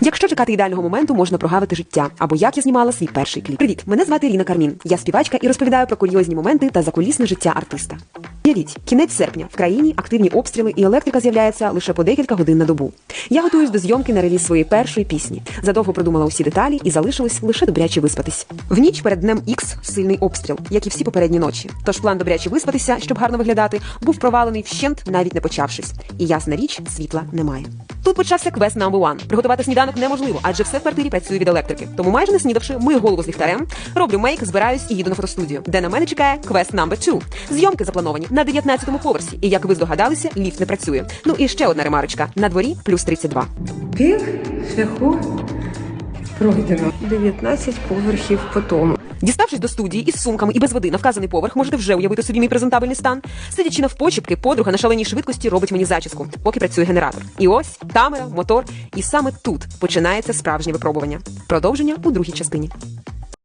Якщо чекати ідеального моменту, можна прогавити життя. Або як я знімала свій перший кліп. Привіт, мене звати Ріна Кармін. Я співачка і розповідаю про курйозні моменти та закулісне життя артиста. Явіть, кінець серпня в країні активні обстріли і електрика з'являється лише по декілька годин на добу. Я готуюсь до зйомки на реліз своєї першої пісні. Задовго продумала усі деталі і залишилось лише добряче виспатись. В ніч перед днем Ікс сильний обстріл, як і всі попередні ночі. Тож план добряче виспатися, щоб гарно виглядати, був провалений вщент, навіть не почавшись. І ясна річ, світла немає. Тут почався квест number one. Приготувати сніданок неможливо, адже все в квартирі працює від електрики. Тому майже не снідавши, мию голову з ліхтарем, роблю мейк, збираюсь і їду на фотостудію, де на мене чекає квест number two. Зйомки заплановані на 19-му поверсі. І як ви здогадалися, ліфт не працює. Ну і ще одна ремарочка: на дворі плюс 32. Пів шляху пройдено. 19 поверхів по тому. Діставшись до студії із сумками і без води на вказаний поверх, можете вже уявити собі мій презентабельний стан. Сидячи навпочіпки, подруга на шаленій швидкості робить мені зачіску, поки працює генератор. І ось камера, мотор, і саме тут починається справжнє випробування. Продовження у другій частині.